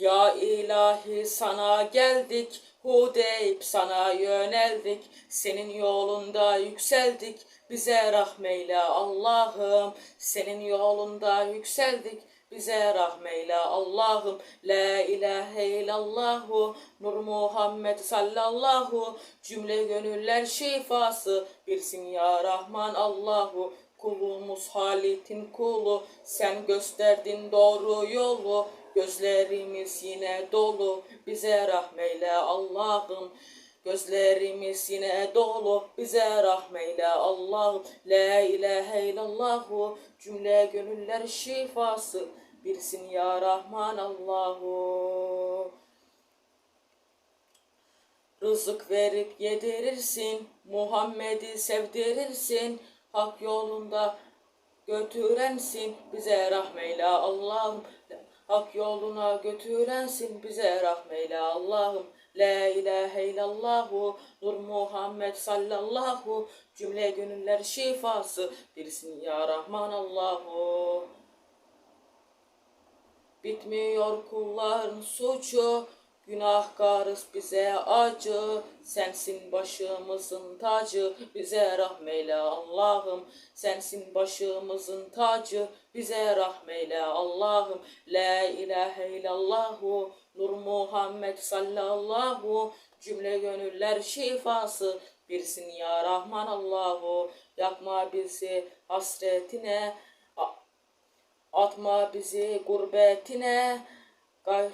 Ya ilahi sana geldik, hu deyip sana yöneldik. Senin yolunda yükseldik, bize rahmeyle Allah'ım. Senin yolunda yükseldik, bize rahmeyle Allah'ım. La ilahe illallahu, Nur Muhammed sallallahu. Cümle gönüller şifası, bilsin ya Rahman Allahu. Kulumuz Halit'in kulu, sen gösterdin doğru yolu. Gözlerimiz yine dolu, bize rahmeyle Allah'ım. Gözlerimiz yine dolu, bize rahmeyle Allah'ım. La ilahe illallahu, cümle gönüller şifası. Bilsin ya Rahman Allahu. Rızık verip yedirirsin, Muhammed'i sevdirirsin, hak yolunda götürensin, bize rahmeyle Allah'ım. Hak yoluna götürensin, bize rahmeyle Allah'ım. La ilahe illallahu, Nur Muhammed sallallahu, cümle gönüller şifası, bilsin ya Rahman Allahu. Bitmiyor kulların suçu, günahkarız bize acı. Sensin başımızın tacı, bize rahmeyle Allah'ım. Sensin başımızın tacı, bize rahmeyle Allah'ım. La ilahe illallahu, Nur Muhammed sallallahu, cümle gönüller şifası. Bilsin ya Rahman Allahu, yakma bizi hasretine, Atma bizi gurbetine, gar,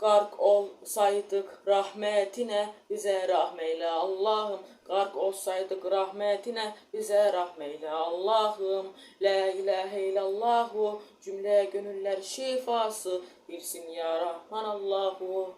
gark olsaydık rahmetine, bize rahmeyle Allah'ım. Gark olsaydık rahmetine, bize rahmeyle Allah'ım. La ilahe illallahu, cümle gönüller şifası, bilsin ya Rahman Allahu.